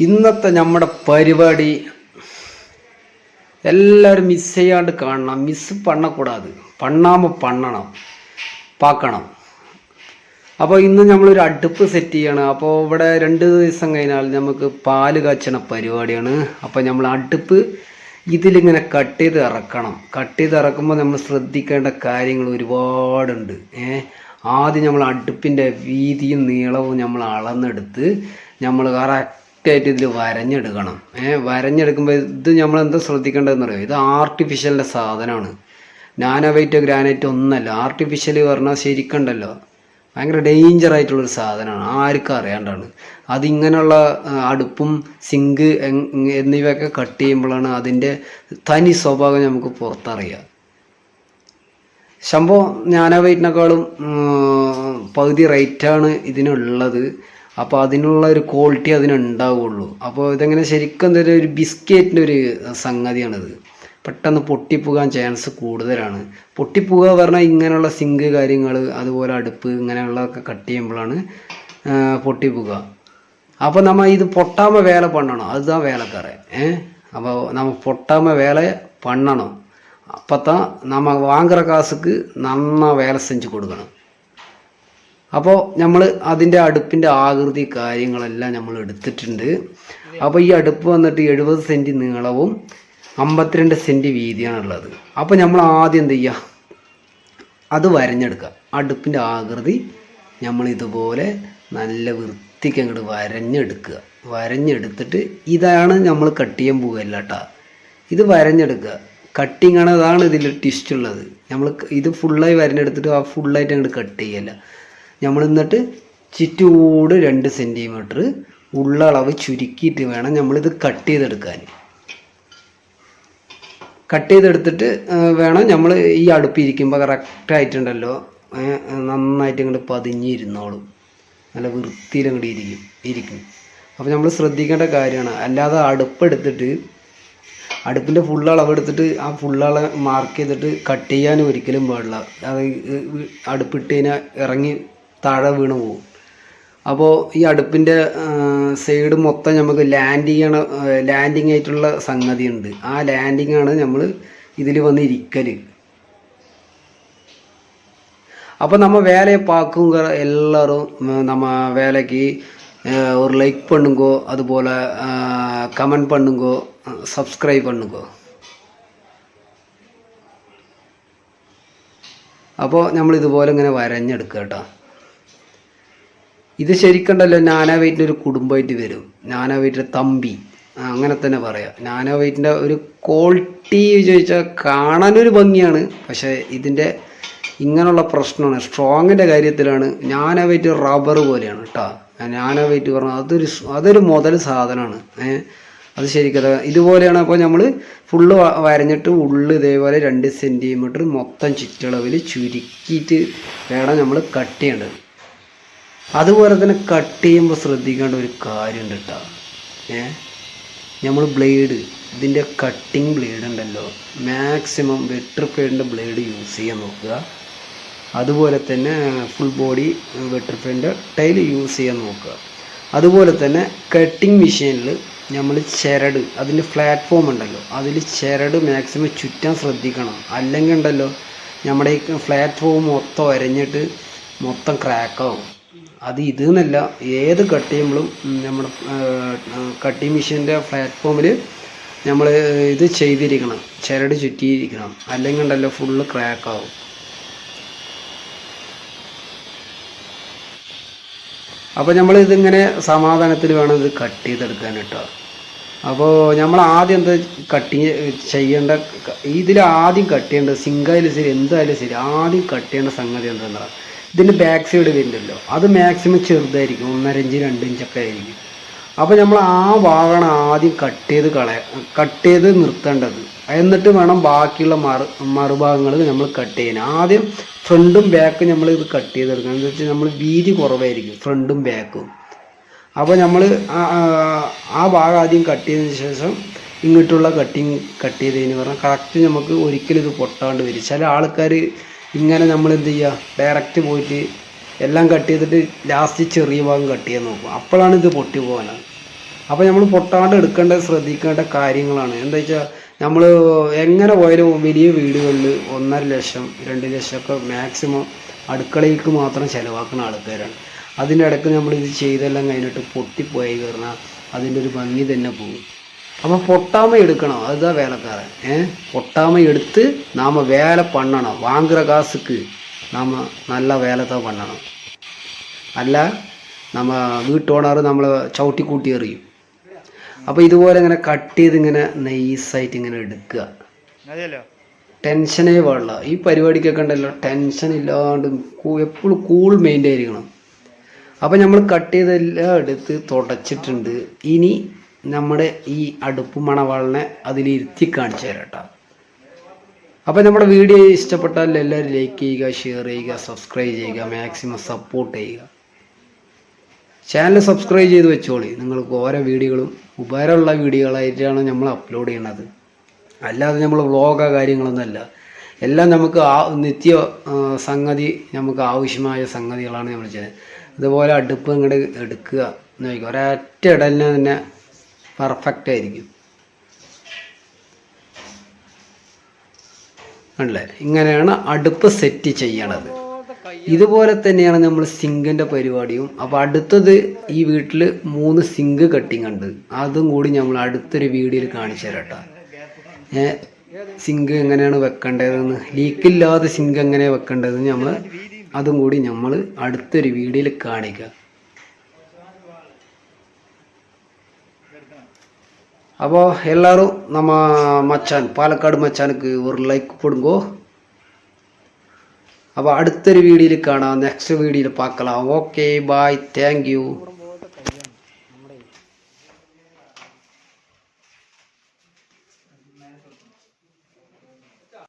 ഇന്നത്തെ നമ്മുടെ പരിപാടി എല്ലാവരും മിസ് ചെയ്യാണ്ട് കാണണം. മിസ് പണ്ണക്കൂടാത്. പണ്ണാമ പണ്ണണം. പാക്കണം. അപ്പോൾ ഇന്ന് നമ്മളൊരു അടുപ്പ് സെറ്റ് ചെയ്യണം. അപ്പോൾ ഇവിടെ രണ്ട് ദിവസം കഴിഞ്ഞാൽ നമുക്ക് പാൽ കാച്ചണ പരിപാടിയാണ്. അപ്പോൾ നമ്മൾ അടുപ്പ് ഇതിലിങ്ങനെ കട്ട് ചെയ്ത് ഇറക്കണം. കട്ട് ചെയ്ത് ഇറക്കുമ്പോൾ നമ്മൾ ശ്രദ്ധിക്കേണ്ട കാര്യങ്ങൾ ഒരുപാടുണ്ട്. ഏ? ആദ്യം നമ്മൾ അടുപ്പിന്റെ വീതിയും നീളവും നമ്മൾ അളന്നെടുത്ത് നമ്മൾ കറക്റ്റായിട്ട് ഇതിൽ വരഞ്ഞെടുക്കണം. ഏ വരഞ്ഞെടുക്കുമ്പോൾ ഇത് നമ്മൾ എന്താ ശ്രദ്ധിക്കേണ്ടതെന്ന് പറയുക ഇത് ആർട്ടിഫിഷ്യലിന്റെ സാധനമാണ് നാനോവൈറ്റ് ഗ്രാനൈറ്റ് ഒന്നല്ല. ആർട്ടിഫിഷ്യൽ പറഞ്ഞാൽ ശരിക്കുണ്ടല്ലോ. ഭയങ്കര ഡേഞ്ചർ ആയിട്ടുള്ളൊരു സാധനമാണ് ആർക്കും അറിയാണ്ടാണ്. അതിങ്ങനെയുള്ള അടുപ്പും സിങ്ക് എന്നിവയൊക്കെ കട്ട് ചെയ്യുമ്പോഴാണ് അതിന്റെ തനി സ്വഭാവം നമുക്ക് പുറത്തറിയുക സംഭവം ഞാനാവൈറ്റിനേക്കാളും പകുതി റേറ്റാണ് ഇതിനുള്ളത്. അപ്പോൾ അതിനുള്ള ഒരു ക്വാളിറ്റി അതിനുണ്ടാവുള്ളൂ അപ്പോൾ ഇതെങ്ങനെ ശരിക്കും എന്തൊരു ഒരു ബിസ്ക്കറ്റിൻ്റെ ഒരു സംഗതിയാണിത് പെട്ടെന്ന് പൊട്ടിപ്പോകാൻ ചാൻസ് കൂടുതലാണ് പൊട്ടിപ്പോകുക പറഞ്ഞാൽ ഇങ്ങനെയുള്ള സിങ്ക് കാര്യങ്ങൾ അതുപോലെ അടുപ്പ് ഇങ്ങനെയുള്ളതൊക്കെ കട്ട് ചെയ്യുമ്പോഴാണ് ആ, പൊട്ടിപ്പോകുക അപ്പോൾ നമ്മ ഇത് പൊട്ടാമ വേല പണ്ണണം அதுதான் வேலைக்காரன் ஏ அப்போ நம்ம பொட்டாம வேலையை பண்ணணும் அப்போ தான் நம்ம வாங்குற காசுக்கு നന്നാ വേല സെഞ്ച് കൊടുക്കണം അപ്പോൾ നമ്മൾ അതിന്റെ അടുപ്പിന്റെ ആകൃതി കാര്യങ്ങളെല്ലാം നമ്മൾ എടുത്തിട്ടുണ്ട്. അപ്പോൾ ഈ അടുപ്പ് വന്നിട്ട് എഴുപത് സെന്റ് നീളവും അമ്പത്തിരണ്ട് സെന്റ് വീതിയാണുള്ളത്. അപ്പോൾ നമ്മൾ ആദ്യം എന്ത് ചെയ്യുക അത് വരഞ്ഞെടുക്കുക അടുപ്പിന്റെ ആകൃതി നമ്മൾ ഇതുപോലെ നല്ല വൃത്തിക്ക് അങ്ങോട്ട് വരഞ്ഞെടുക്കുക. വരഞ്ഞെടുത്തിട്ട് ഇതാണ് നമ്മൾ കട്ട് ചെയ്യാൻ പോവുകയല്ല കേട്ടോ ഇത് വരഞ്ഞെടുക്കുക. കട്ടിങ് അതാണ് ഇതിൽ ട്വിസ്റ്റ് ഉള്ളത്. നമ്മൾ ഇത് ഫുള്ളായി വരഞ്ഞെടുത്തിട്ട് ആ ഫുള്ളായിട്ട് അങ്ങോട്ട് കട്ട് ചെയ്യല്ല. നമ്മൾ എന്നിട്ട് ചുറ്റൂട് രണ്ട് സെന്റിമീറ്റർ ഉള്ള അളവ് ചുരുക്കിയിട്ട് വേണം നമ്മളിത് കട്ട് ചെയ്തെടുക്കാൻ. കട്ട് ചെയ്തെടുത്തിട്ട് വേണം നമ്മൾ ഈ അടുപ്പിരിക്കുമ്പോൾ കറക്റ്റായിട്ടുണ്ടല്ലോ നന്നായിട്ട് ഇങ്ങോട്ട് പതിഞ്ഞിരുന്നോളും. നല്ല വൃത്തിയിൽ അങ്ങോട്ട് ഇരിക്കും ഇരിക്കും. അപ്പോൾ നമ്മൾ ശ്രദ്ധിക്കേണ്ട കാര്യമാണ്. അല്ലാതെ അടുപ്പെടുത്തിട്ട് അടുപ്പിന്റെ ഫുൾ അളവ് എടുത്തിട്ട് ആ ഫുൾ അളവ് മാർക്ക് ചെയ്തിട്ട് കട്ട് ചെയ്യാൻ ഒരിക്കലും പാടില്ല. അത് അടുപ്പിട്ട് കഴിഞ്ഞാൽ ഇറങ്ങി താഴെ വീണ് പോകും അപ്പോൾ ഈ അടുപ്പിൻ്റെ സൈഡ് മൊത്തം നമുക്ക് ലാൻഡ് ചെയ്യണ ലാൻഡിങ് ആയിട്ടുള്ള സംഗതി ഉണ്ട് ആ ലാൻഡിങ് ആണ് നമ്മൾ ഇതിൽ വന്ന് ഇരിക്കൽ അപ്പോൾ நம்ம வேலையை பார்க்குங்கிற எல்லாரும் உம், நம்ம வேலைக்கு அஹ், ஒரு லைக் பண்ணுங்கோ அதுபோல் கமெண்ட் பண்ணுங்கோ சப்ஸ்கிரைப் பண்ணுங்கோ അപ്പോൾ നമ്മൾ ഇതുപോലെ ഇങ്ങനെ വരഞ്ഞെടുക്കുക കേട്ടോ ഇത് ശരിക്കണ്ടല്ലോ നാനാ വെയിറ്റിന്റെ ഒരു കുടുംബമായിട്ട് വരും. നാനാ വെയിറ്റിന്റെ തമ്പി. അങ്ങനെ തന്നെ പറയാം. നാനാ വെയിറ്റിന്റെ ഒരു ക്വാളിറ്റി ചോദിച്ചാൽ കാണാനൊരു ഭംഗിയാണ്. പക്ഷേ ഇതിന്റെ ഇങ്ങനെയുള്ള പ്രശ്നമാണ്. സ്ട്രോങ്ങിന്റെ കാര്യത്തിലാണ് നാനാ റബ്ബർ പോലെയാണ് കേട്ടോ നാനാ വെയിറ്റ് പറഞ്ഞാൽ അതൊരു അതൊരു മുതൽ സാധനമാണ്. അത് ശരിക്കും ഇതുപോലെയാണ് അപ്പോൾ നമ്മൾ ഫുള്ള് വരഞ്ഞിട്ട് ഉള്ളു ഇതേപോലെ രണ്ട് സെന്റിമീറ്റർ മൊത്തം ചുറ്റളവിൽ ചുരുക്കിയിട്ട് വേണം നമ്മൾ കട്ട് ചെയ്യേണ്ടത്. അതുപോലെ തന്നെ കട്ട് ചെയ്യുമ്പോൾ ശ്രദ്ധിക്കേണ്ട ഒരു കാര്യമുണ്ട് കേട്ടോ ഏ? നമ്മൾ ബ്ലേഡ് ഇതിന്റെ കട്ടിങ് ബ്ലേഡ് ഉണ്ടല്ലോ. മാക്സിമം വെട്രിഫൈഡിന്റെ ബ്ലേഡ് യൂസ് ചെയ്യാൻ നോക്കുക. അതുപോലെ തന്നെ ഫുൾ ബോഡി വെട്രിഫൈഡിന്റെ ടൈൽ യൂസ് ചെയ്യാൻ നോക്കുക. അതുപോലെ തന്നെ കട്ടിങ് മെഷീനിൽ നമ്മൾ ചിരട് അതിന്റെ പ്ലാറ്റ്ഫോം ഉണ്ടല്ലോ. അതിൽ ചിരട് മാക്സിമം ചുറ്റാൻ ശ്രദ്ധിക്കണം. അല്ലെങ്കിൽ ഉണ്ടല്ലോ നമ്മുടെ ഈ പ്ലാറ്റ്ഫോം മൊത്തം അരഞ്ഞിട്ട് മൊത്തം ക്രാക്കാവും അത് ഇത് എന്നല്ല ഏത് കട്ട് ചെയ്യുമ്പോഴും നമ്മുടെ കട്ടിങ് മെഷീന്റെ പ്ലാറ്റ്ഫോമിൽ നമ്മൾ ഇത് ചെയ്തിരിക്കണം ചിരട് ചുറ്റിയിരിക്കണം. അല്ലെങ്കിൽ ഉണ്ടല്ലോ ഫുള്ള് ക്രാക്കാവും അപ്പോൾ നമ്മൾ ഇതിങ്ങനെ സമാധാനത്തിൽ വേണം ഇത് കട്ട് ചെയ്തെടുക്കാൻ കേട്ടോ അപ്പോൾ നമ്മൾ ആദ്യം എന്താ കട്ട് ചെയ്യേണ്ട ഇതിൽ ആദ്യം കട്ട് ചെയ്യേണ്ടത് സിങ്കായാലും ശരി എന്തായാലും ശരി ആദ്യം കട്ട് ചെയ്യേണ്ട സംഗതി എന്താണെന്ന് ഇതിന്റെ ബാക്ക് സൈഡ് വരുന്നുണ്ടല്ലോ. അത് മാക്സിമം ചെറുതായിരിക്കും ഒന്നര ഇഞ്ച് രണ്ട് ഇഞ്ചൊക്കെ ആയിരിക്കും. അപ്പോൾ നമ്മൾ ആ ഭാഗമാണ് ആദ്യം കട്ട് ചെയ്ത് കളയ കട്ട് ചെയ്ത് നിർത്തേണ്ടത്. എന്നിട്ട് വേണം ബാക്കിയുള്ള മറു മറുഭാഗങ്ങൾ നമ്മൾ കട്ട് ചെയ്യാൻ. ആദ്യം ഫ്രണ്ടും ബാക്കും നമ്മൾ ഇത് കട്ട് ചെയ്തെടുക്കണം. എന്ന് വെച്ചാൽ നമ്മൾ വീതി കുറവായിരിക്കും ഫ്രണ്ടും ബാക്കും അപ്പോൾ നമ്മൾ ആ ഭാഗം ആദ്യം കട്ട് ചെയ്തതിന് ശേഷം ഇങ്ങോട്ടുള്ള കട്ടിങ് കട്ട് ചെയ്തതിന് പറഞ്ഞാൽ കറക്റ്റ് നമുക്ക് ഒരിക്കലും ഇത് പൊട്ടാണ്ട് വരും. ചില ആൾക്കാർ ഇങ്ങനെ നമ്മൾ എന്ത് ചെയ്യുക ഡയറക്റ്റ് പോയിട്ട് എല്ലാം കട്ട് ചെയ്തിട്ട് ലാസ്റ്റ് ചെറിയ ഭാഗം കട്ട് ചെയ്യാൻ നോക്കും അപ്പോഴാണ് ഇത് പൊട്ടി പോകാൻ അപ്പോൾ നമ്മൾ പൊട്ടാണ്ട് എടുക്കേണ്ട ശ്രദ്ധിക്കേണ്ട കാര്യങ്ങളാണ്. എന്താ വെച്ചാൽ നമ്മൾ എങ്ങനെ പോയാലും വലിയ വീടുകളിൽ ഒന്നര ലക്ഷം രണ്ട് ലക്ഷമൊക്കെ മാക്സിമം അടുക്കളയിലേക്ക് മാത്രം ചിലവാക്കുന്ന ആൾക്കാരാണ്. അതിന്റെ ഇടയ്ക്ക് നമ്മൾ ഇത് ചെയ്തെല്ലാം കഴിഞ്ഞിട്ട് പൊട്ടിപ്പോയി കയറുന്ന അതിന്റെ ഒരു ഭംഗി തന്നെ പോകും. അപ്പോൾ പൊട്ടാമ എടുക്കണം அதுதான் വേലക്കാരൻ ഏ പൊട്ടാമ എടുത്ത് നാമ വേല பண்ணணும் வாங்குற காசுக்கு நாம நல்ல வேலை தான் பண்ணணும் അല്ല നമ്മ വീട്ടോണർ നമ്മൾ ചവിട്ടി കൂട്ടി എറിയും അപ്പോൾ ഇതുപോലെ ഇങ്ങനെ കട്ട് ചെയ്ത് ഇങ്ങനെ നൈസായിട്ട് ഇങ്ങനെ എടുക്കുക മതിയല്ലോ ടെൻഷനേ പാടില്ല ഈ പരിപാടിക്കൊക്കെ ഉണ്ടല്ലോ ടെൻഷൻ ഇല്ലാണ്ട് എപ്പോഴും കൂൾ മെയിൻ്റെ ആയിരിക്കണം അപ്പം നമ്മൾ കട്ട് ചെയ്തെല്ലാം എടുത്ത് തുടച്ചിട്ടുണ്ട് ഇനി നമ്മുടെ ഈ അടുപ്പ് മണവാളിനെ അതിലിരുത്തി കാണിച്ചു തരാം കേട്ടോ. അപ്പം നമ്മുടെ വീഡിയോ ഇഷ്ടപ്പെട്ടാൽ എല്ലാവരും ലൈക്ക് ചെയ്യുക ഷെയർ ചെയ്യുക സബ്സ്ക്രൈബ് ചെയ്യുക മാക്സിമം സപ്പോർട്ട് ചെയ്യുക. ചാനൽ സബ്സ്ക്രൈബ് ചെയ്ത് വെച്ചോളി. നിങ്ങൾക്ക് ഓരോ വീഡിയോകളും ഉപകാരമുള്ള വീഡിയോകളായിട്ടാണ് നമ്മൾ അപ്ലോഡ് ചെയ്യണത്. അല്ലാതെ നമ്മൾ വ്ളോഗോ കാര്യങ്ങളൊന്നുമല്ല എല്ലാം നമുക്ക് ആ നിത്യ സംഗതി നമുക്ക് ആവശ്യമായ സംഗതികളാണ് നമ്മൾ ചെയ്യുന്നത്. ഇതുപോലെ അടുപ്പ് ഇങ്ങോട്ട് എടുക്കുക എന്ന് ചോദിക്കുക ഒരൊറ്റ ഇടലിനെ തന്നെ പെർഫെക്റ്റ് ആയിരിക്കും. അല്ലേ? ഇങ്ങനെയാണ് അടുപ്പ് സെറ്റ് ചെയ്യണത്. ഇതുപോലെ തന്നെയാണ് നമ്മൾ സിങ്കിന്റെ പരിപാടിയും. അപ്പോൾ അടുത്തത് ഈ വീട്ടിൽ മൂന്ന് സിങ്ക് കട്ടിങ് ഉണ്ട്. അതും കൂടി നമ്മൾ അടുത്തൊരു വീഡിയോയിൽ കാണിച്ചു തരട്ടോ സിങ്ക് എങ്ങനെയാണ് വെക്കേണ്ടതെന്ന്. ലീക്കില്ലാതെ സിങ്ക് എങ്ങനെയാണ് വെക്കേണ്ടതെന്ന് നമ്മൾ അതും കൂടി നമ്മൾ അടുത്തൊരു വീഡിയോയിൽ കാണിക്കുക அப்போ எல்லோரும் நம்ம மச்சான் பாலக்காடு மச்சானுக்கு ஒரு லைக் போடுங்கோ. அப்போ அடுத்த வீடியோவில் காணாம் நெக்ஸ்ட் வீடியோவில் பார்க்கலாம். Okay bye thank you